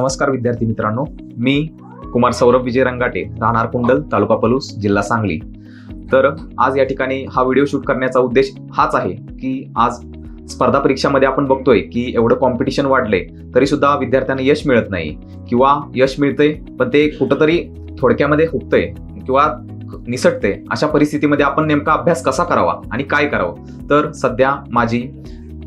नमस्कार विद्यार्थी मित्रांनो. मी कुमार सौरभ विजय रंगाटे राहणार कुंडल तालुका पलूस जिल्हा सांगली. तर आज या ठिकाणी हा व्हिडिओ शूट करण्याचा उद्देश हाच आहे की आज स्पर्धा परीक्षामध्ये आपण बघतोय की एवढं कॉम्पिटिशन वाढले तरी सुद्धा विद्यार्थ्यांना यश मिळत नाही. किंवा यश मिळतंय पण ते कुठंतरी थोडक्यामध्ये हुकतंय किंवा निसटते अशा परिस्थितीमध्ये आपण नेमका अभ्यास कसा करावा आणि काय करावं? तर सध्या माझी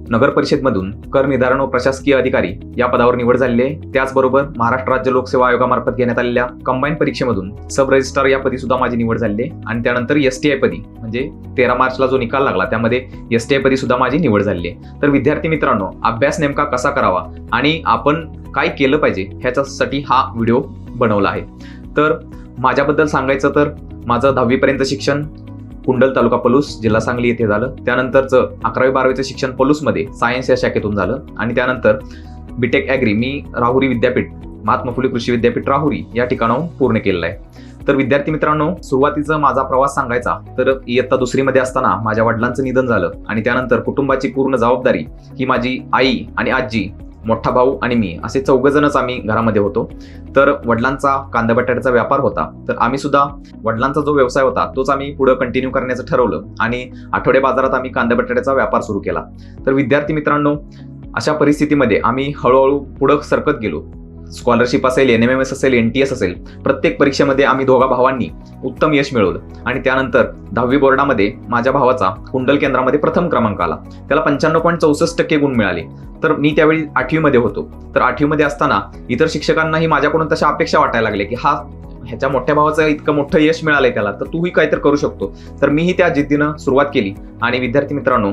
नगर परिषदमधून कर निर्धारण व प्रशासकीय अधिकारी या पदावर निवड झालेली आहे. त्याचबरोबर महाराष्ट्र राज्य लोकसेवा आयोगामार्फत घेण्यात आलेल्या कंबाईन परीक्षेमधून सब रजिस्ट्रार या पदी सुद्धा माझी निवड झालेली आहे. आणि त्यानंतर एस टी आय पदी म्हणजे तेरा मार्चला जो निकाल लागला त्यामध्ये एस टी आय पदी सुद्धा माझी निवड झालेली आहे. तर विद्यार्थी मित्रांनो अभ्यास नेमका कसा करावा आणि आपण काय केलं पाहिजे ह्याच्यासाठी हा व्हिडिओ बनवला आहे. तर माझ्याबद्दल सांगायचं तर माझं दहावीपर्यंत शिक्षण कुंडल तालुका पलूस जिल्हा सांगली येथे झालं. त्यानंतरचं अकरावी बारावीचं शिक्षण पलूसमध्ये सायन्स या शाखेतून झालं. आणि त्यानंतर बीटेक ॲग्री मी राहुरी विद्यापीठ महात्मा फुले कृषी विद्यापीठ राहुरी या ठिकाणाहून पूर्ण केलेलं आहे. तर विद्यार्थी मित्रांनो सुरुवातीचा माझा प्रवास सांगायचा तर इयत्ता दुसरीमध्ये असताना माझ्या वडिलांचं निधन झालं. आणि त्यानंतर कुटुंबाची पूर्ण जबाबदारी ही माझी आई आणि आजी मोठा भाऊ आणि मी असे चौघजणच आम्ही घरामध्ये होतो. तर वडिलांचा कांदा बटाट्याचा व्यापार होता. तर आम्ही सुद्धा वडिलांचा जो व्यवसाय होता तोच आम्ही पुढे कंटिन्यू करण्याचं ठरवलं आणि आठवडे बाजारात आम्ही कांदा बटाट्याचा व्यापार सुरू केला. तर विद्यार्थी मित्रांनो अशा परिस्थितीमध्ये आम्ही हळूहळू पुढं सरकत गेलो. स्कॉलरशिप असेल एन एम एम एस असेल एन टी एस असेल प्रत्येक परीक्षेमध्ये आम्ही दोघा भावांनी उत्तम यश मिळवलं. आणि त्यानंतर दहावी बोर्डामध्ये माझ्या भावाचा कुंडल केंद्रामध्ये प्रथम क्रमांक आला. त्याला पंच्याण्णव पॉईंट चौसष्ट टक्के गुण मिळाले. तर मी त्यावेळी आठवीमध्ये होतो. तर आठवीमध्ये असताना इतर शिक्षकांनाही माझ्याकडून तशा अपेक्षा वाटायला लागल्या की हा ह्याच्या मोठ्या भावाचं इतकं मोठं यश मिळालंय त्याला तर तूही काहीतरी करू शकतो. तर मीही त्या जिद्दीनं सुरुवात केली. आणि विद्यार्थी मित्रांनो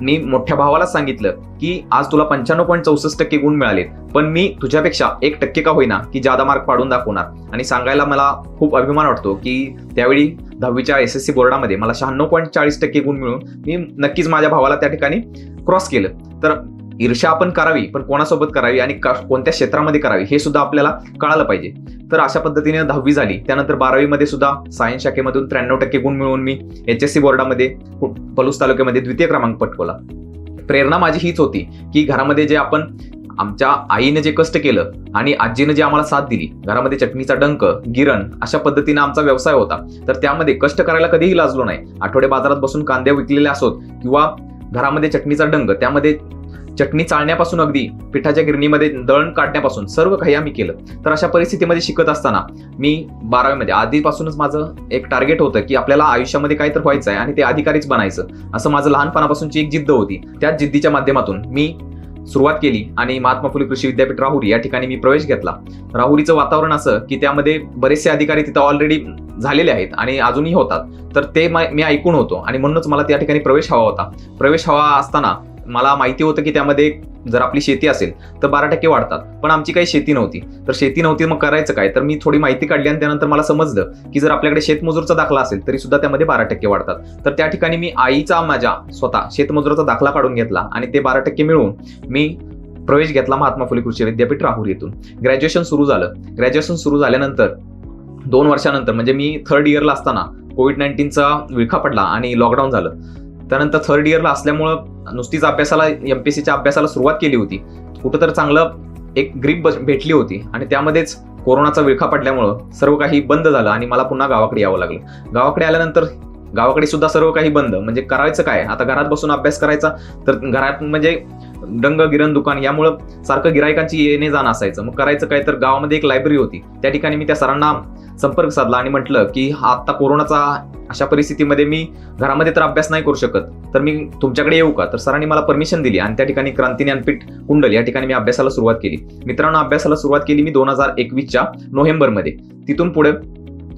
मी मोठ्या भावाला सांगितलं की आज तुला पंच्याण्णव पॉईंट चौसष्ट टक्के गुण मिळालेत पण मी तुझ्यापेक्षा एक टक्के का होईना की जादा मार्क पाडून दाखवणार. आणि सांगायला मला खूप अभिमान वाटतो की त्यावेळी दहावीच्या एस एस सी बोर्डामध्ये मला शहाण्णव पॉईंट चाळीस टक्के गुण मिळून मी नक्कीच माझ्या भावाला त्या ठिकाणी क्रॉस केलं. तर ईर्षा आपण करावी पण कोणासोबत करावी आणि कोणत्या क्षेत्रामध्ये करावी हे सुद्धा आपल्याला कळालं पाहिजे. तर अशा पद्धतीने दहावी झाली. त्यानंतर बारावीमध्ये सुद्धा सायन्स शाखेमधून त्र्याण्णव टक्के गुण मिळवून मी एच एस सी बोर्डामध्ये पलूस तालुक्यामध्ये द्वितीय क्रमांक पटकवला. प्रेरणा माझी हीच होती की घरामध्ये जे आपण आमच्या आईने जे कष्ट केलं आणि आजीने जे आम्हाला साथ दिली घरामध्ये चटणीचा डंक गिरण अशा पद्धतीने आमचा व्यवसाय होता. तर त्यामध्ये कष्ट करायला कधीही लाजलो नाही. आठवडे बाजारात बसून कांदे विकलेले असोत किंवा घरामध्ये चटणीचा डंक त्यामध्ये चटणी चाळण्यापासून अगदी पिठाच्या गिरणीमध्ये दळण काढण्यापासून सर्व काही आम्ही केलं. तर अशा परिस्थितीमध्ये शिकत असताना मी बारावीमध्ये आधीपासूनच माझं एक टार्गेट होतं की आपल्याला आयुष्यामध्ये काय तर व्हायचं आहे आणि ते अधिकारीच बनायचं. असं माझं लहानपणापासूनची एक जिद्द होती. त्याच जिद्दीच्या माध्यमातून मी सुरुवात केली आणि महात्मा फुले कृषी विद्यापीठ राहुरी या ठिकाणी मी प्रवेश घेतला. राहुरीचं वातावरण असं की त्यामध्ये बरेचसे अधिकारी तिथं ऑलरेडी झालेले आहेत आणि अजूनही होतात. तर ते मी ऐकून होतो आणि म्हणूनच मला त्या ठिकाणी प्रवेश हवा होता. प्रवेश हवा असताना मला माहिती होतं की त्यामध्ये जर आपली शेती असेल तर बारा टक्के वाढतात. पण आमची काही शेती नव्हती. तर शेती नव्हती मग करायचं काय? तर मी थोडी माहिती काढली आणि त्यानंतर मला समजलं की जर आपल्याकडे शेतमजूरचा दाखला असेल तरी सुद्धा त्यामध्ये बारा टक्के वाढतात. तर त्या ठिकाणी मी आईचा माझ्या स्वतः शेतमजुराचा दाखला काढून घेतला आणि ते बारा टक्के मिळवून मी प्रवेश घेतला महात्मा फुले कृषी विद्यापीठ राहुरी येथून. ग्रॅज्युएशन सुरू झालं. ग्रॅज्युएशन सुरू झाल्यानंतर दोन वर्षानंतर म्हणजे मी थर्ड इयरला असताना कोविड नाईन्टीनचा विळखा पडला आणि लॉकडाऊन झालं. त्यानंतर थर्ड इयरला असल्यामुळं नुसतीच अभ्यासाला एमपीसीच्या अभ्यासाला सुरुवात केली होती. कुठं तर चांगलं एक ग्रीप भेटली होती. आणि त्यामध्येच कोरोनाचा विळखा पडल्यामुळं सर्व काही बंद झालं आणि मला पुन्हा गावाकडे यावं लागलं. गावाकडे आल्यानंतर गावाकडे सुद्धा सर्व काही बंद. म्हणजे करायचं काय? आता घरात बसून अभ्यास करायचा तर घरात म्हणजे डंग गिरण दुकान यामुळं सारखं गिरायकांची येणे जाणं असायचं. मग करायचं काय? तर गावामध्ये एक लायब्ररी होती. त्या ठिकाणी मी त्या सरांना संपर्क साधला आणि म्हटलं की हा आता कोरोनाचा अशा परिस्थितीमध्ये मी घरामध्ये तर अभ्यास नाही करू शकत. तर मी तुमच्याकडे येऊ का? तर सरांनी मला परमिशन दिली आणि त्या ठिकाणी क्रांती ज्ञानपीठ कुंडल या ठिकाणी मी अभ्यासाला सुरुवात केली. मित्रांनो अभ्यासाला सुरुवात केली मी दोन हजार एकवीसच्या नोव्हेंबरमध्ये. तिथून पुढे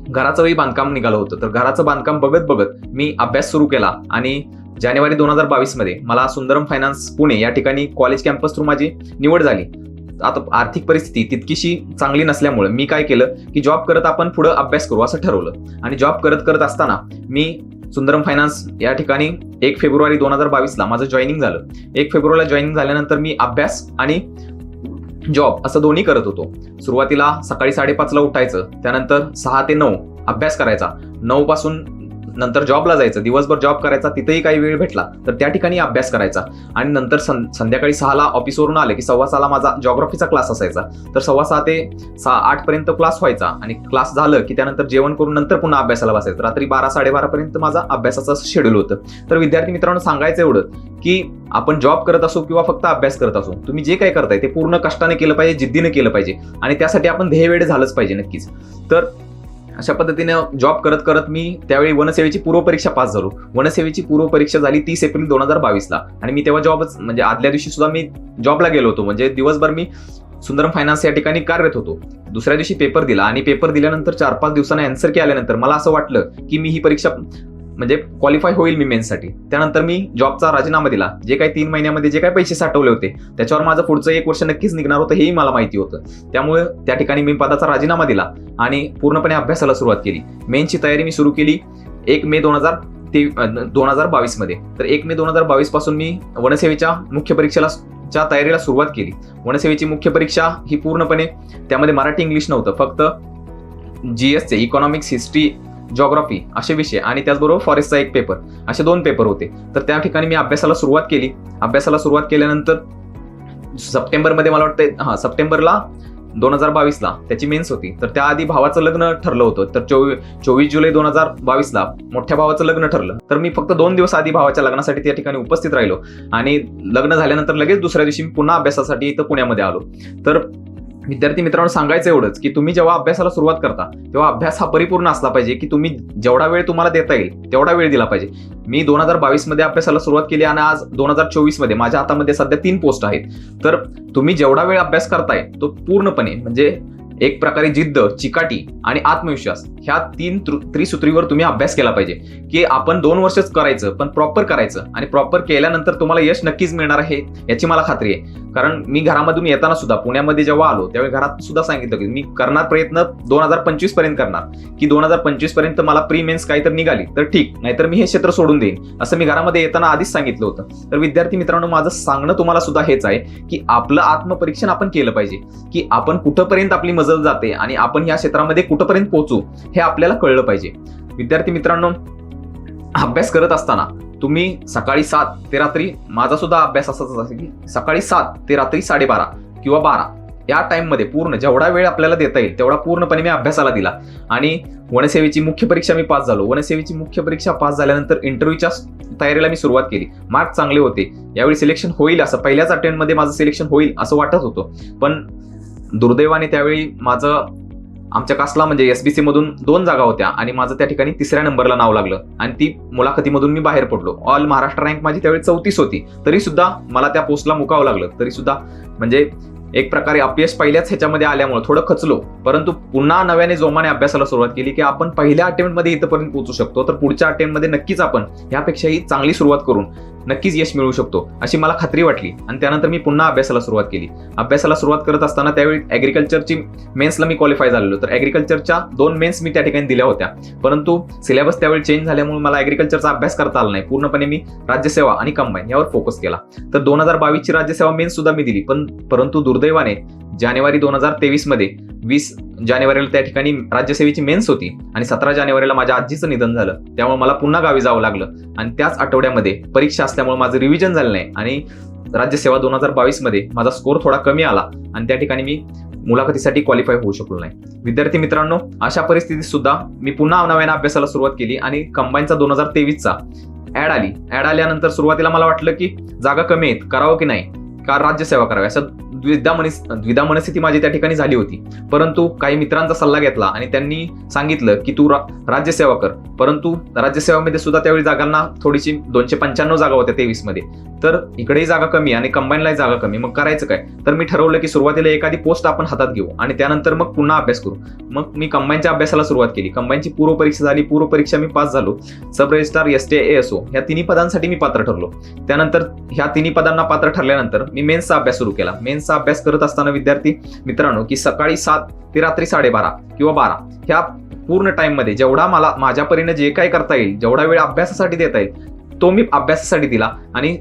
घराचंही बांधकाम निघालं होतं. तर घराचं बांधकाम बघत बघत मी अभ्यास सुरू केला आणि जानेवारी दोन हजार बावीसमध्ये मला सुंदरम फायनान्स पुणे या ठिकाणी कॉलेज कॅम्पस थ्रू माझी निवड झाली. आता आर्थिक परिस्थिती तितकीशी चांगली नसल्यामुळे मी काय केलं की जॉब करत आपण पुढं अभ्यास करू असं ठरवलं. आणि जॉब करत करत असताना मी सुंदरम फायनान्स या ठिकाणी एक फेब्रुवारी दोन हजार बावीसला माझं जॉईनिंग झालं. एक फेब्रुवारीला जॉईनिंग झाल्यानंतर मी अभ्यास आणि जॉब असं दोन्ही करत होतो. सुरुवातीला सकाळी साडेपाचला उठायचं त्यानंतर सहा ते नऊ अभ्यास करायचा. नऊ पासून नंतर जॉबला जायचं. दिवसभर जॉब करायचा तिथेही काही वेळ भेटला तर त्या ठिकाणी अभ्यास करायचा. आणि नंतर सं संध्याकाळी सहाला ऑफिसवरून आले की सव्वा सहाला माझा जॉग्राफीचा क्लास असायचा. तर सव्वा सहा ते सहा आठपर्यंत क्लास व्हायचा आणि क्लास झालं की त्यानंतर जेवण करून नंतर पुन्हा अभ्यासाला बसायचं. रात्री बारा साडेबारापर्यंत माझा अभ्यासाचं शेड्यूल होतं. तर विद्यार्थी मित्रांनो सांगायचं एवढं की आपण जॉब करत असो किंवा फक्त अभ्यास करत असो तुम्ही जे काही करताय ते पूर्ण कष्टाने केलं पाहिजे जिद्दीने केलं पाहिजे आणि त्यासाठी आपण ध्येयवेळ झालंच पाहिजे नक्कीच. तर अशा पद्धतीने जॉब करत करत मी त्यावेळी वनसेवेची पूर्वपरीक्षा पास झालो. वनसेवेची पूर्वपरीक्षा झाली तीस एप्रिल दोन हजार बावीसला. आणि मी तेव्हा जॉबच म्हणजे आदल्या दिवशी सुद्धा मी जॉबला गेलो होतो. म्हणजे दिवसभर मी सुंदरम फायनान्स या ठिकाणी कार्यरत होतो. दुसऱ्या दिवशी पेपर दिला आणि पेपर दिल्यानंतर चार पाच दिवसांना अँसर की आल्यानंतर मला असं वाटलं की मी ही परीक्षा म्हणजे क्वालिफाय होईल मी मेन्ससाठी त्यानंतर मी जॉबचा राजीनामा दिला. जे काही तीन महिन्यामध्ये जे काही पैसे साठवले होते त्याच्यावर माझं पुढचं एक वर्ष नक्कीच निघणार होतं हेही मला माहिती होतं. त्यामुळे त्या ठिकाणी मी पदाचा राजीनामा दिला आणि पूर्णपणे अभ्यासाला सुरुवात केली. मेन्सची तयारी मी सुरू केली एक मे दोन हजार ते दोन हजार बावीसमध्ये तर एक मे दोन हजार बावीसपासून मी वनसेवेच्या मुख्य परीक्षेला च्या तयारीला सुरुवात केली. वनसेवेची मुख्य परीक्षा ही पूर्णपणे त्यामध्ये मराठी इंग्लिश नव्हतं. फक्त जी एसचे इकॉनॉमिक्स हिस्ट्री जॉग्राफी असे विषय आणि त्याचबरोबर फॉरेस्टचा एक पेपर असे दोन पेपर होते. तर त्या ठिकाणी मी अभ्यासाला सुरुवात केली. अभ्यासाला सुरुवात केल्यानंतर सप्टेंबरमध्ये मला वाटतं हा सप्टेंबरला दोन हजार बावीसला त्याची मेन्स होती. तर त्याआधी भावाचं लग्न ठरलं होतं. तर चोवीस चोवीस जुलै दोन हजार बावीसला मोठ्या भावाचं लग्न ठरलं. तर मी फक्त दोन दिवस आधी भावाच्या लग्नासाठी त्या ठिकाणी उपस्थित राहिलो. आणि लग्न झाल्यानंतर लगेच दुसऱ्या दिवशी मी पुन्हा अभ्यासासाठी इथं पुण्यामध्ये आलो. तर विद्यार्थी मित्रांनो सांगायचं एवढंच की तुम्ही जेव्हा अभ्यासाला सुरुवात करता तेव्हा अभ्यास हा परिपूर्ण असला पाहिजे की तुम्ही जेवढा वेळ तुम्हाला देता येईल तेवढा वेळ दिला पाहिजे. मी दोन हजार बावीसमध्ये अभ्यासाला सुरुवात केली आणि आज दोन हजार चोवीसमध्ये माझ्या हातामध्ये सध्या तीन पोस्ट आहेत. तर तुम्ही जेवढा वेळ अभ्यास करताय तो पूर्णपणे म्हणजे एक प्रकारे जिद्द चिकाटी आणि आत्मविश्वास ह्या तीन त्रिसूत्रीवर तुम्ही अभ्यास केला पाहिजे. की आपण दोन वर्षच करायचं पण प्रॉपर करायचं आणि प्रॉपर केल्यानंतर तुम्हाला यश नक्कीच मिळणार आहे याची मला खात्री आहे. कारण मी घरामधून येताना सुद्धा पुण्यामध्ये जेव्हा आलो त्यावेळी घरात सुद्धा सांगितलं की मी करणार प्रयत्न दोन हजार पंचवीसपर्यंत करणार. की दोन हजार पंचवीसपर्यंत मला प्री मेन्स काहीतरी निघाली तर ठीक नाहीतर मी हे क्षेत्र सोडून देईन. असं मी घरामध्ये येताना आधीच सांगितलं होतं. तर विद्यार्थी मित्रांनो माझं सांगणं तुम्हाला सुद्धा हेच आहे की आपलं आत्मपरीक्षण आपण केलं पाहिजे. की आपण कुठंपर्यंत आपली मजल जाते आणि आपण या क्षेत्रामध्ये कुठंपर्यंत पोहोचू हे आपल्याला कळलं पाहिजे. विद्यार्थी मित्रांनो अभ्यास करत असताना तुम्ही सकाळी सात ते रात्री माझा सुद्धा अभ्यास असाच असेल की सकाळी सात ते रात्री साडेबारा किंवा बारा. या टाईममध्ये पूर्ण जेवढा वेळ आपल्याला देता येईल तेवढा पूर्णपणे मी अभ्यासाला दिला. आणि वनसेवेची मुख्य परीक्षा मी पास झालो. वनसेवेची मुख्य परीक्षा पास झाल्यानंतर इंटरव्ह्यूच्या तयारीला मी सुरुवात केली. मार्क चांगले होते. यावेळी सिलेक्शन होईल असं पहिल्याच अटेम्प्टमध्ये माझं सिलेक्शन होईल असं वाटत होतं. पण दुर्दैवाने त्यावेळी माझं आमच्या कासला म्हणजे एसबीसी मधून दोन जागा होत्या आणि माझं त्या ठिकाणी तिसऱ्या नंबरला नाव लागलं. आणि ती मुलाखतीमधून मी बाहेर पडलो. ऑल महाराष्ट्र रँक माझी त्यावेळी चौतीस होती. तरी सुद्धा मला त्या पोस्टला मुकावं लागलं. तरी सुद्धा म्हणजे एक प्रकारे अपयश पहिल्याच ह्याच्यामध्ये आल्यामुळे थोडं खचलो. परंतु पुन्हा नव्याने जोमाने अभ्यासाला सुरुवात केली की आपण पहिल्या अटेम्प्टमध्ये इथपर्यंत पोहोचू शकतो. तर पुढच्या अटेम्प्टमध्ये नक्कीच आपण यापेक्षाही चांगली सुरुवात करून नक्कीच यश मिळवू शकतो अशी मला खात्री वाटली. आणि त्यानंतर मी पुन्हा अभ्यासाला सुरुवात केली. अभ्यासाला सुरुवात करत असताना त्यावेळी ॲग्रिकल्चरची मेन्सला मी क्वालिफाय झालेलो. तर ॲग्रिकल्चरच्या दोन मेन्स मी त्या ठिकाणी दिल्या होत्या. परंतु सिलेबस त्यावेळी चेंज झाल्यामुळे मला ॲग्रिकल्चरचा अभ्यास करता आला नाही. पूर्णपणे मी राज्यसेवा आणि कंबाईन यावर फोकस केला. तर दोन हजार बावीसची राज्यसेवा मेन्स सुद्धा मी दिली. पण परंतु दुर्दैवाने जानेवारी दोन हजार तेवीसमध्ये वीस जानेवारीला त्या ठिकाणी राज्यसेवेची मेन्स होती आणि सतरा जानेवारीला माझ्या आजीचं निधन झालं. त्यामुळे मला पुन्हा गावी जावं लागलं. आणि त्याच आठवड्यामध्ये परीक्षा असल्यामुळे माझं रिव्हिजन झालं नाही. आणि राज्यसेवा दोन हजार बावीसमध्ये माझा स्कोर थोडा कमी आला. आणि त्या ठिकाणी मी मुलाखतीसाठी क्वालिफाय होऊ शकलो नाही. विद्यार्थी मित्रांनो अशा परिस्थितीत सुद्धा मी पुन्हा नव्याने अभ्यासाला सुरुवात केली आणि कंबाईनचा दोन हजार तेवीसचा ऍड आली. ऍड आल्यानंतर सुरुवातीला मला वाटलं की जागा कमी आहेत करावं की नाही? का राज्यसेवा करावी. असं द्विधा मनस द्विधा मनस्थिती माझी त्या ठिकाणी झाली होती. परंतु काही मित्रांचा सल्ला घेतला आणि त्यांनी सांगितलं की तू रा- राज्यसेवा कर. परंतु राज्यसेवामध्ये सुद्धा त्यावेळी जागांना थोडीशी दोनशे पंच्याण्णव जागा होत्या तेवीसमध्ये. तर इकडेही जागा कमी आणि कंबाईनलाही जागा कमी. मग करायचं काय? तर मी ठरवलं की सुरुवातीला एखादी पोस्ट आपण हातात घेऊ आणि त्यानंतर मग पुन्हा अभ्यास करू. मग मी कंबाईनच्या अभ्यासाला सुरुवात केली. कंबाईनची पूर्व परीक्षा झाली. पूर्व परीक्षा मी पास झालो. Sub registrar S T S O ह्या तिन्ही पदांसाठी मी पात्र ठरलो. त्यानंतर ह्या तिन्ही पदांना पात्र ठरल्यानंतर मी मेन्सचा अभ्यास सुरू केला. मेन्स मेन्सचा अभ्यास करत असताना विद्यार्थी मित्रांनो की सकाळी सात ते रात्री साडेबारा किंवा बारा ह्या पूर्ण टाइममध्ये जेवढा मला माझ्या परीने जे काही करता येईल जेवढा वेळ अभ्यासासाठी देता येईल तो मी अभ्यासासाठी दिला. आणि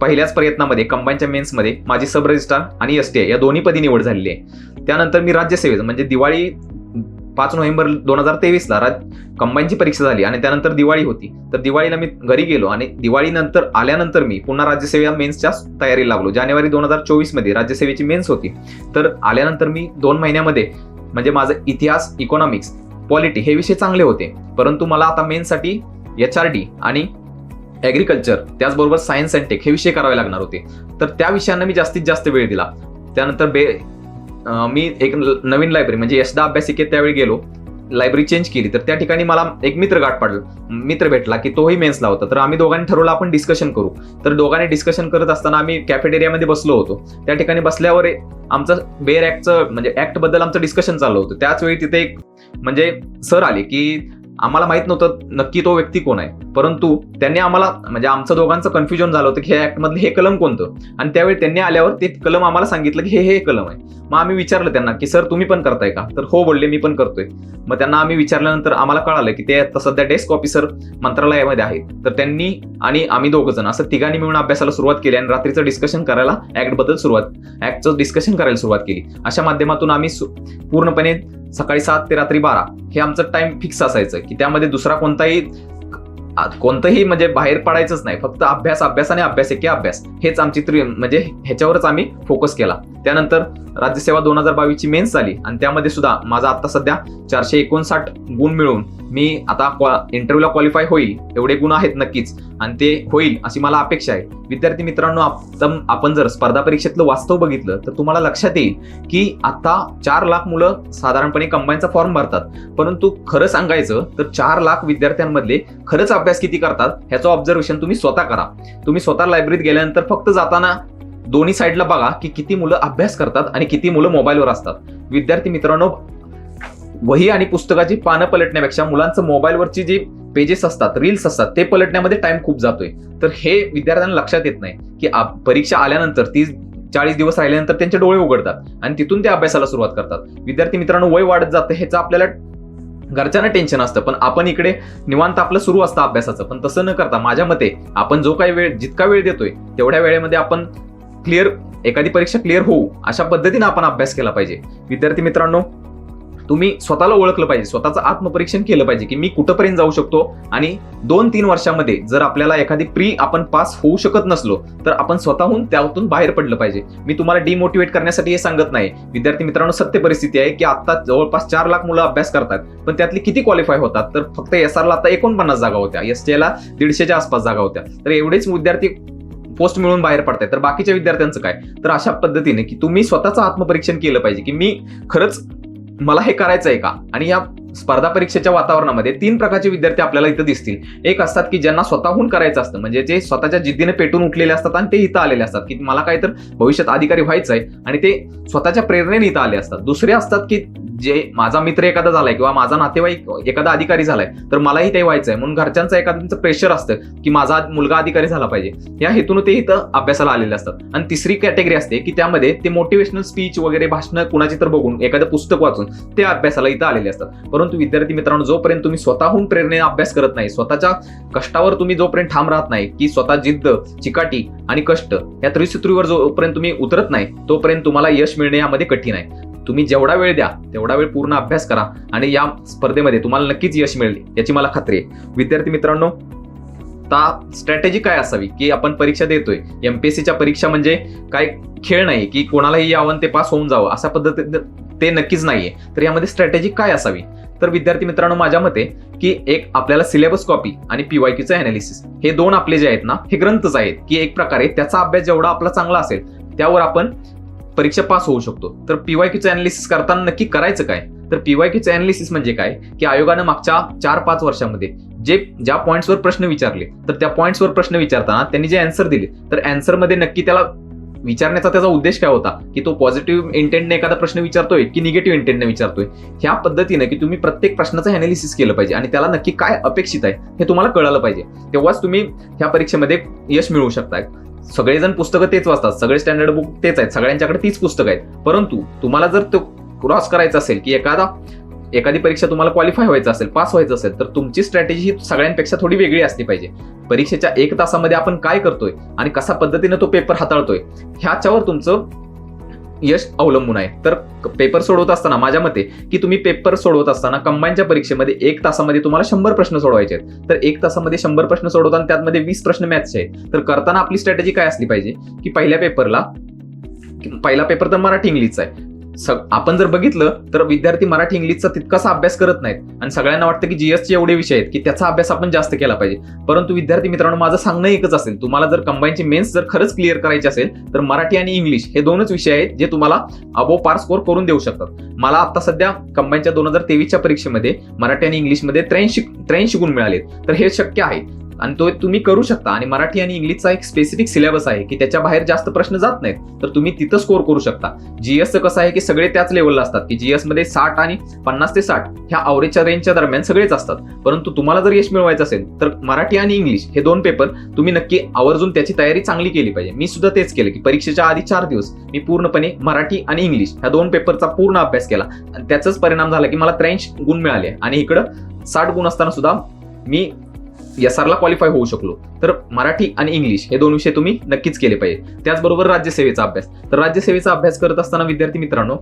पहिल्याच प्रयत्नामध्ये कंबाईनच्या मेन्समध्ये माझी सब रजिस्ट्रार आणि एस टी या दोन्ही पदी निवड झालेली आहे. त्यानंतर मी राज्यसेवेत म्हणजे दिवाळी पाच नोव्हेंबर दोन हजार तेवीसला राज कंबाईनची परीक्षा झाली आणि त्यानंतर दिवाळी होती. तर दिवाळीला मी घरी गेलो आणि दिवाळीनंतर आल्यानंतर मी पुन्हा राज्यसेवा मेन्सच्या तयारीला लागलो. जानेवारी दोन हजार चोवीसमध्ये राज्यसेवेची मेन्स होती. तर आल्यानंतर मी दोन महिन्यामध्ये म्हणजे माझं इतिहास इकॉनॉमिक्स पॉलिटी हे विषय चांगले होते. परंतु मला आता मेन्ससाठी एच आर डी आणि ॲग्रिकल्चर त्याचबरोबर सायन्स अँड टेक हे विषय करावे लागणार होते. तर त्या विषयांना मी जास्तीत जास्त वेळ दिला. त्यानंतर बे मी एक नवीन लायब्ररी म्हणजे यशदा अभ्यासिकेत त्यावेळी गेलो लायब्ररी चेंज केली. तर त्या ठिकाणी मला एक मित्र गाठ पाडला. मित्र भेटला की तोही मेन्सला होता. तर आम्ही दोघांनी ठरवलं आपण डिस्कशन करू. तर दोघांनी डिस्कशन करत असताना आम्ही कॅफेटेरियामध्ये बसलो होतो. त्या ठिकाणी बसल्यावर आमचं बेअर ऍक्टचं म्हणजे ऍक्टबद्दल आमचं डिस्कशन चाललं होतं. त्याच वेळी तिथे एक म्हणजे सर आले की आम्हाला माहीत नव्हतं नक्की तो व्यक्ती कोण आहे. परंतु त्यांनी आम्हाला म्हणजे आमचं दोघांचं कन्फ्युजन झालं होतं की ह्या ऍक्टमधलं हे कलम कोणतं? आणि त्यावेळी त्यांनी आल्यावर ते कलम आम्हाला सांगितलं की हे हे कलम आहे. मग आम्ही विचारलं त्यांना की सर तुम्ही पण करताय का? तर हो बोलले मी पण करतोय. मग त्यांना आम्ही विचारल्यानंतर आम्हाला कळालं की ते आता सध्या डेस्क ऑफिसर मंत्रालयामध्ये आहेत. तर त्यांनी आणि आम्ही दोघं जण असं तिघांनी मिळून अभ्यासाला सुरुवात केली आणि रात्रीचं डिस्कशन करायला ऍक्टबद्दल सुरुवात ऍक्टचं डिस्कशन करायला सुरुवात केली. अशा माध्यमातून आम्ही पूर्णपणे सकाळी सात ते रात्री बारा. हे आमचं टाइम फिक्स असायचं की त्यामध्ये दुसरा कोणताही कोणतंही म्हणजे बाहेर पडायचंच नाही. फक्त अभ्यास अभ्यास आणि अभ्यास एके अभ्यास. हेच आमची त्रि- म्हणजे ह्याच्यावरच आम्ही फोकस केला. त्यानंतर राज्यसेवा दोन हजार बावीसची मेन्स झाली आणि त्यामध्ये सुद्धा माझा आता सध्या चारशे एकोणसाठ गुण मिळून मी आता इंटरव्ह्यूला क्वालिफाय होईल. एवढे गुण आहेत नक्कीच. आणि ते होईल अशी मला अपेक्षा आहे. विद्यार्थी मित्रांनो आपण जर स्पर्धा परीक्षेतलं वास्तव बघितलं तर तुम्हाला लक्षात येईल की आता चार लाख मुलं साधारणपणे कंबाईनचा फॉर्म भरतात. परंतु खरं सांगायचं तर चार लाख विद्यार्थ्यांमधले खरंच अभ्यास किती करतात ह्याचं ऑब्झर्वेशन तुम्ही स्वतः करा. तुम्ही स्वतः लायब्ररीत गेल्यानंतर फक्त जाताना दोन्ही साईडला बघा की किती मुलं अभ्यास करतात आणि किती मुलं मोबाईलवर असतात. विद्यार्थी मित्रांनो वही आणि पुस्तकाची पानं पलटण्यापेक्षा मुलांचं मोबाईलवरची जी पेजेस असतात रील्स असतात ते पलटण्यामध्ये टाइम खूप जातोय. तर हे विद्यार्थ्यांना लक्षात येत नाही की परीक्षा आल्यानंतर तीस चाळीस दिवस राहिल्यानंतर त्यांचे डोळे उघडतात आणि तिथून ते अभ्यासाला सुरुवात करतात. विद्यार्थी मित्रांनो वय वाढत जातं ह्याचं आपल्याला घरच्यांना टेन्शन असतं पण आपण इकडे निवांत आपलं सुरू असतं अभ्यासाचं. पण तसं न करता माझ्या मते आपण जो काही वेळ जितका वेळ देतोय तेवढ्या वेळेमध्ये आपण क्लिअर एखादी परीक्षा क्लिअर होऊ अशा पद्धतीने आपण अभ्यास केला पाहिजे. विद्यार्थी मित्रांनो तुम्ही स्वतःला ओळखलं पाहिजे स्वतःचं आत्मपरीक्षण केलं पाहिजे की मी कुठंपर्यंत जाऊ शकतो? आणि दोन तीन वर्षामध्ये जर आपल्याला एखादी प्री आपण पास होऊ शकत नसलो तर आपण स्वतःहून त्यातून बाहेर पडलं पाहिजे. मी तुम्हाला डिमोटिवेट करण्यासाठी हे सांगत नाही. विद्यार्थी मित्रांनो सत्य परिस्थिती आहे की आता जवळपास चार लाख मुलं अभ्यास करतात पण त्यातली किती क्वालिफाय होतात? तर फक्त एस ला आता एकोणपन्नास जागा होत्या एस ला दीडशेच्या आसपास जागा होत्या. तर एवढेच विद्यार्थी पोस्ट मिळून बाहेर पडताय तर बाकीच्या विद्यार्थ्यांचं काय? तर अशा पद्धतीने की तुम्ही स्वतःचं आत्मपरीक्षण केलं पाहिजे की मी खरंच मला हे करायचं आहे का? आणि या स्पर्धा परीक्षेच्या वातावरणामध्ये तीन प्रकारचे विद्यार्थी आपल्याला इथं दिसतील. एक असतात की ज्यांना स्वतःहून करायचं असतं म्हणजे जे स्वतःच्या जिद्दीने पेटून उठलेले असतात आणि ते इथं आलेले असतात. की मला काय तर भविष्यात अधिकारी व्हायचं आहे आणि ते स्वतःच्या प्रेरणेने इथं आले असतात. दुसरे असतात की जे माझा मित्र एखादा झालाय किंवा माझा नातेवाईक एखादा अधिकारी झालाय तर मलाही ते व्हायचं आहे म्हणून घरच्यांचं एखाद्यांचं प्रेशर असतं की माझा मुलगा अधिकारी झाला पाहिजे. या हेतून ते इथं अभ्यासाला आलेले असतात. आणि तिसरी कॅटेगरी असते की त्यामध्ये ते मोटिवेशनल स्पीच वगैरे भाषणं कुणाची तर बघून एखादं पुस्तक वाचून ते अभ्यासाला इथं आलेले असतात. परंतु विद्यार्थी मित्रांनो जोपर्यंत तुम्ही स्वतःहून प्रेरणेने अभ्यास करत नाही स्वतःच्या कष्टावर तुम्ही जोपर्यंत ठाम राहत नाही की स्वतः जिद्द चिकाटी आणि कष्ट या त्रिसूत्रीवर जोपर्यंत तुम्ही उतरत नाही तोपर्यंत तुम्हाला यश मिळणे यामध्ये कठीण आहे. तुम्ही जेवढा वेळ द्या तेवढा वेळ पूर्ण अभ्यास करा आणि या स्पर्धेमध्ये तुम्हाला नक्कीच यश मिळेल याची मला खात्री आहे. विद्यार्थी मित्रांनो आता स्ट्रॅटेजी काय असावी की आपण परीक्षा देतोय एमपीएससीच्या परीक्षा म्हणजे काय खेळ नाही की कोणालाही यावं ते पास होऊन जावं अशा पद्धतीने ते नक्कीच नाहीये. तर यामध्ये स्ट्रॅटेजी काय असावी? तर विद्यार्थी मित्रांनो माझ्या मते की एक आपल्याला सिलेबस कॉपी आणि पीवायक्यूचं अनालिसिस हे दोन आपले जे आहेत ना हे ग्रंथच आहेत की एक प्रकारे त्याचा अभ्यास जेवढा आपला चांगला असेल त्यावर आपण परीक्षा पास होऊ शकतो. तर पीवायक्यूचं अनालिसिस करताना नक्की करायचं काय? तर पीवायक्यूचं अनालिसिस म्हणजे काय? की आयोगानं मागच्या चार पाच वर्षामध्ये जे ज्या पॉईंट्सवर प्रश्न विचारले तर त्या पॉईंट्सवर प्रश्न विचारताना त्यांनी जे अँसर दिले तर अँसरमध्ये नक्की त्याला विचारण्याचा त्याचा उद्देश काय होता? की तो पॉझिटिव्ह इंटेंटने एखादा प्रश्न विचारतोय की निगेटिव्ह इंटेंटने विचारतोय. ह्या पद्धतीने की तुम्ही प्रत्येक प्रश्नाचं अनालिसिस केलं पाहिजे आणि त्याला नक्की काय अपेक्षित आहे हे तुम्हाला कळालं पाहिजे. तेव्हाच तुम्ही ह्या परीक्षेमध्ये यश मिळवू शकताय. सगळेजण पुस्तकं तेच वाचतात. सगळे स्टँडर्ड बुक तेच आहेत. सगळ्यांच्याकडे तीच पुस्तकं आहेत. परंतु तुम्हाला जर तो क्रॉस करायचा असेल की एखादा एखादी परीक्षा तुम्हाला क्वालिफाय व्हायचं असेल पास व्हायचं असेल तर तुमची स्ट्रॅटेजी ही सगळ्यांपेक्षा थोडी वेगळी असली पाहिजे. परीक्षेच्या एक तासामध्ये आपण काय करतोय आणि कसा पद्धतीने तो पेपर हाताळतोय ह्याच्यावर तुमचं यश अवलंबून आहे. तर पेपर सोडवत असताना माझ्या मते की तुम्ही पेपर सोडवत असताना कंबाईनच्या परीक्षेमध्ये एक तासामध्ये तुम्हाला शंभर प्रश्न सोडवायचे आहेत. तर एक तासामध्ये शंभर प्रश्न सोडवताना त्यामध्ये वीस प्रश्न मॅथ्सचे आहेत. तर करताना आपली स्ट्रॅटेजी काय असली पाहिजे की पहिल्या पेपरला पहिला पेपर तर मराठी इंग्लिशचा आहे. आपण जर बघितलं तर विद्यार्थी मराठी इंग्लिशचा तितकासा अभ्यास करत नाहीत. आणि सगळ्यांना वाटतं की जीएसचे एवढे विषय आहेत की त्याचा अभ्यास आपण जास्त केला पाहिजे. परंतु विद्यार्थी मित्रांनो माझं सांगणं एकच असेल तुम्हाला जर कंबाईनची मेन्स जर खरंच क्लिअर करायची असेल तर मराठी आणि इंग्लिश हे दोनच विषय आहेत जे तुम्हाला अबो पार स्कोर करून देऊ शकतात. मला आता सध्या कंबाईनच्या दोन हजार तेवीसच्या परीक्षेमध्ये मराठी आणि इंग्लिशमध्ये त्र्याऐंशी त्र्याऐंशी गुण मिळालेत. तर हे शक्य आहे. आणि तो तुम्ही करू शकता. आणि मराठी आणि इंग्लिशचा एक स्पेसिफिक सिलेबस आहे की त्याच्या बाहेर जास्त प्रश्न जात नाहीत तर तुम्ही तिथं स्कोर करू शकता. जीएसचं कसं आहे की सगळे त्याच लेवलला असतात की जीएसमध्ये साठ आणि पन्नास ते साठ ह्या आवरेजच्या रेंजच्या दरम्यान सगळेच असतात. परंतु तुम्हाला जर यश मिळवायचं असेल तर मराठी आणि इंग्लिश हे दोन पेपर तुम्ही नक्की आवर्जून त्याची तयारी चांगली केली पाहिजे. मी सुद्धा तेच केलं की परीक्षेच्या आधी चार दिवस मी पूर्णपणे मराठी आणि इंग्लिश ह्या दोन पेपरचा पूर्ण अभ्यास केला. आणि त्याचाच परिणाम झाला की मला त्र्याऐंशी गुण मिळाले. आणि इकडं साठ गुण असताना सुद्धा मी एस क्वालिफाय होऊ शकलो. तर मराठी आणि इंग्लिश हे दोन विषय तुम्ही नक्कीच केले पाहिजे. त्याचबरोबर राज्यसेवेचा अभ्यास. तर राज्यसेवेचा अभ्यास करत असताना विद्यार्थी मित्रांनो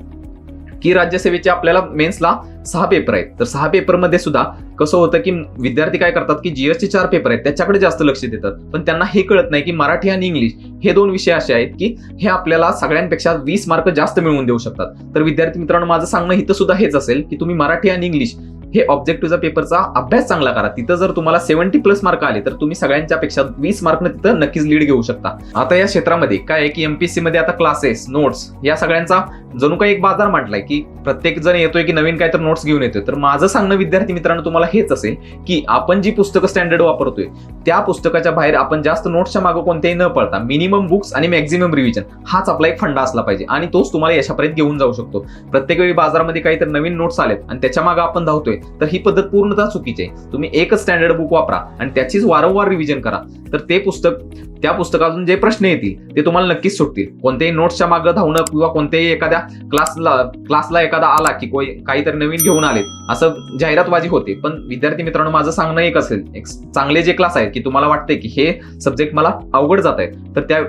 की राज्यसेवेचे आपल्याला मेन्सला सहा पेपर आहेत. तर सहा पेपरमध्ये सुद्धा कसं होतं की विद्यार्थी काय करतात की जीएसचे चार पेपर आहेत त्याच्याकडे जास्त लक्ष देतात. पण त्यांना हे कळत नाही की मराठी आणि इंग्लिश हे दोन विषय असे आहेत की हे आपल्याला सगळ्यांपेक्षा वीस मार्क जास्त मिळवून देऊ शकतात. तर विद्यार्थी मित्रांनो माझं सांगणं इथं सुद्धा हेच असेल की तुम्ही मराठी आणि इंग्लिश हे ऑब्जेक्टिव्हचा पेपरचा अभ्यास चांगला करा. तिथं जर तुम्हाला सेव्हन्टी प्लस मार्क आले तर तुम्ही सगळ्यांच्या पेक्षा वीस मार्कनं तिथं नक्कीच लीड घेऊ शकता. आता या क्षेत्रामध्ये काय आहे की एमपीएससी मध्ये आता क्लासेस नोट्स या सगळ्यांचा जणू काही एक बाजार मांडलाय की प्रत्येक जण येतोय की नवीन काय तर नोट्स घेऊन येतोय. तर माझं सांगणं विद्यार्थी मित्रांनो तुम्हाला हेच असेल की आपण जी पुस्तकं स्टँडर्ड वापरतोय त्या पुस्तकाच्या बाहेर आपण जास्त नोट्सच्या मागं कोणत्याही न पडता मिनिमम बुक्स आणि मॅक्झिमम रिव्हिजन हाच आपला एक फंडा असला पाहिजे आणि तोच तुम्हाला यशापर्यंत घेऊन जाऊ शकतो. प्रत्येक वेळी बाजारामध्ये काही तर नवीन नोट्स आलेत आणि त्याच्यामागे आपण धावतोय. तर ही पद्धत पूर्णतः चुकीची आहे. तुम्ही एकच स्टँडर्ड बुक वापरा आणि त्याचीच वारंवार रिव्हिजन करा. तर ते पुस्तक त्या पुस्तकातून जे प्रश्न येतील ते तुम्हाला नक्कीच सुटतील. कोणत्याही नोट्सच्या मागं धावणं किंवा कोणत्याही एखाद्या क्लासला क्लासला एखादा आला की कोई काहीतरी नवीन घेऊन आले असं जाहिरातबाजी होते. पण विद्यार्थी मित्रांनो माझं सांगणं एक असेल. एक चांगले जे क्लास आहेत की तुम्हाला वाटतंय की हे सब्जेक्ट मला अवघड जात आहेत तर त्या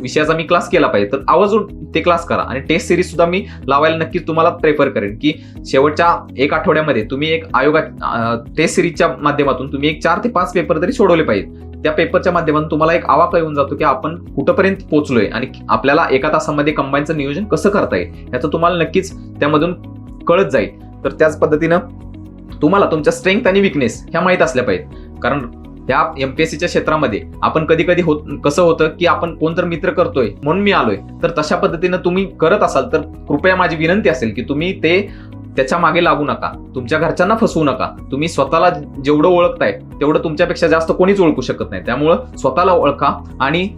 विषयाचा मी क्लास केला पाहिजे. तर आवर्जून ते क्लास करा. आणि टेस्ट सिरीज सुद्धा मी लावायला नक्कीच तुम्हाला प्रेफर करेन. की शेवटच्या एक आठवड्यामध्ये तुम्ही एक आयोगा टेस्ट सिरीजच्या माध्यमातून तुम्ही एक चार ते पाच पेपर तरी सोडवले पाहिजेत. त्या पेपरच्या माध्यमातून तुम्हाला एक आवाका येऊन जातो की आपण कुठंपर्यंत पोहोचलोय आणि आपल्याला एका तासामध्ये कंबाईनचं नियोजन कसं करता येईल याचं तुम्हाला नक्कीच त्यामधून कळत जाईल. तर त्याच पद्धतीनं तुम्हाला तुमच्या स्ट्रेंथ आणि विकनेस ह्या माहीत असल्या पाहिजेत. कारण त्या एमपीएससीच्या क्षेत्रामध्ये आपण कधी कधी होत कसं होतं की आपण कोण तर मित्र करतोय म्हणून मी आलोय. तर तशा पद्धतीनं तुम्ही करत असाल तर कृपया माझी विनंती असेल की तुम्ही ते त्याच्यामागे लागू नका. तुमच्या घरच्यांना फसवू नका. तुम्ही स्वतःला जेवढं ओळखताय तेवढं तुमच्यापेक्षा जास्त कोणीच ओळखू शकत नाही. त्यामुळं स्वतःला ओळखा आणि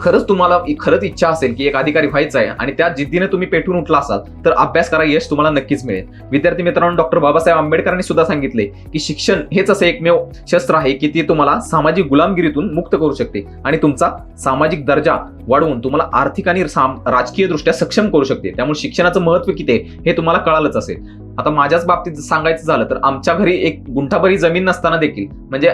खरंच तुम्हाला खरंच इच्छा असेल की एक अधिकारी व्हायचा आहे आणि त्या जिद्दीने तुम्ही पेटून उठला असाल तर अभ्यास करा यश तुम्हाला नक्कीच मिळेल. विद्यार्थी मित्रांनो डॉक्टर बाबासाहेब आंबेडकरांनी सुद्धा सांगितले की शिक्षण हेच असे एकमेव शस्त्र आहे की ते तुम्हाला सामाजिक गुलामगिरीतून मुक्त करू शकते आणि तुमचा सामाजिक दर्जा वाढवून तुम्हाला आर्थिक आणि राजकीय दृष्ट्या सक्षम करू शकते. त्यामुळे शिक्षणाचं महत्त्व किती आहे हे तुम्हाला कळालंच असेल. आता माझ्याच बाबतीत सांगायचं झालं तर आमच्या घरी एक गुंठाभरी जमीन नसताना देखील म्हणजे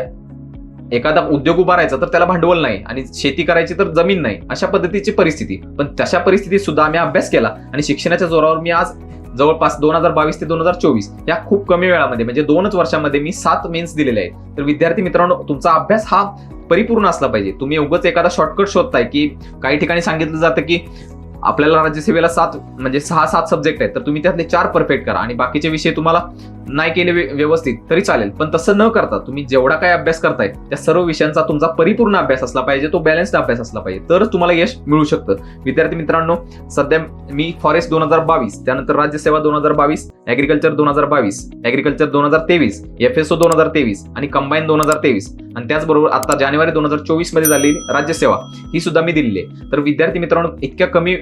एखादा उद्योग उभारायचा तर त्याला भांडवल नाही आणि शेती करायची तर जमीन नाही अशा पद्धतीची परिस्थिती. पण तशा परिस्थितीत सुद्धा आम्ही अभ्यास केला आणि शिक्षणाच्या जोरावर मी आज जवळपास दोन हजार बावीस ते दोन हजार चोवीस या खूप कमी वेळामध्ये म्हणजे दोनच वर्षामध्ये मी सात मेन्स दिलेले आहेत. तर विद्यार्थी मित्रांनो तुमचा अभ्यास हा परिपूर्ण असला पाहिजे. तुम्ही उगच एखादा शॉर्टकट शोधताय की काही ठिकाणी सांगितलं जातं की आपल्याला राज्यसेवेला सात म्हणजे सहा सात सब्जेक्ट आहेत तर तुम्ही त्यातले चार परफेक्ट करा आणि बाकीचे विषय तुम्हाला नाही केले व्यवस्थित तरी चालेल. पण तसं न करता तुम्ही जेवढा काय अभ्यास करताय त्या सर्व विषयांचा तुमचा परिपूर्ण अभ्यास असला पाहिजे तो बॅलन्स्ड अभ्यास असला पाहिजे. तरच तुम्हाला यश मिळू शकतं. विद्यार्थी मित्रांनो सध्या मी फॉरेस्ट दोन हजार बावीस त्यानंतर राज्यसेवा दोन हजार बावीस ऍग्रिकल्चर दोन हजार बावीस ऍग्रिकल्चर दोन हजार तेवीस एफ एस ओ दोन हजार तेवीस आणि कंबाईन दोन हजार तेवीस. आणि त्याचबरोबर आता जानेवारी दोन हजार चोवीसमध्ये झालेली राज्यसेवा ही सुद्धा मी दिलेली आहे. तर विद्यार्थी मित्रांनो इतक्या कमी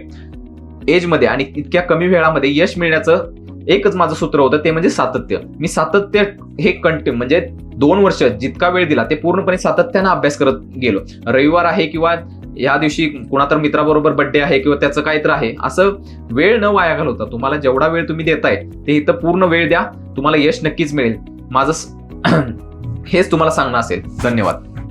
एजमध्ये आणि इतक्या कमी वेळामध्ये यश मिळण्याचं एकच माझं सूत्र होतं ते म्हणजे सातत्य. मी सातत्य हे कंटिन्यू म्हणजे दोन वर्ष जितका वेळ दिला ते पूर्णपणे सातत्यानं अभ्यास करत गेलो. रविवार आहे किंवा या दिवशी कुणा तर मित्राबरोबर बड्डे आहे किंवा त्याचं काय तर आहे असं वेळ न वाया घालवता तुम्हाला जेवढा वेळ तुम्ही देताय ते इथं पूर्ण वेळ द्या तुम्हाला यश नक्कीच मिळेल. माझं हेच तुम्हाला सांगणं असेल. धन्यवाद.